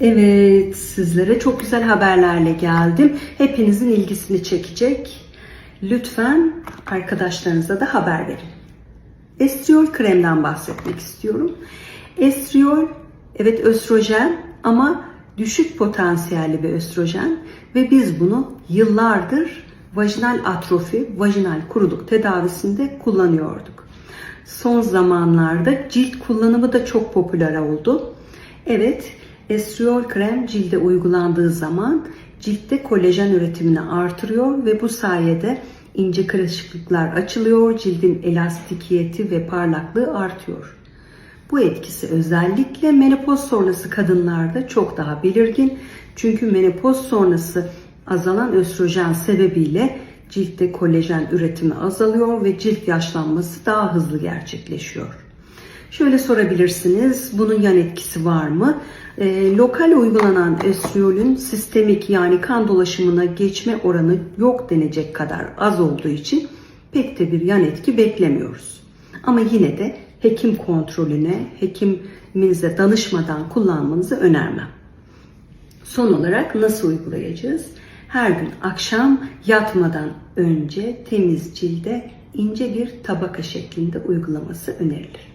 Evet, sizlere çok güzel haberlerle geldim. Hepinizin ilgisini çekecek. Lütfen arkadaşlarınıza da haber verin. Estriol kremden bahsetmek istiyorum. Estriol evet östrojen ama düşük potansiyelli bir östrojen ve biz bunu yıllardır vajinal atrofi, vajinal kuruluk tedavisinde kullanıyorduk. Son zamanlarda cilt kullanımı da çok popüler oldu. Evet, estriol krem cilde uygulandığı zaman ciltte kolajen üretimini artırıyor ve bu sayede ince kırışıklıklar açılıyor, cildin elastikiyeti ve parlaklığı artıyor. Bu etkisi özellikle menopoz sonrası kadınlarda çok daha belirgin. Çünkü menopoz sonrası azalan östrojen sebebiyle ciltte kolajen üretimi azalıyor ve cilt yaşlanması daha hızlı gerçekleşiyor. Şöyle sorabilirsiniz, bunun yan etkisi var mı? Ee, lokal uygulanan estriyolün sistemik yani kan dolaşımına geçme oranı yok denecek kadar az olduğu için pek de bir yan etki beklemiyoruz. Ama yine de hekim kontrolüne, hekiminize danışmadan kullanmanızı önermem. Son olarak nasıl uygulayacağız? Her gün akşam yatmadan önce temiz cilde ince bir tabaka şeklinde uygulaması önerilir.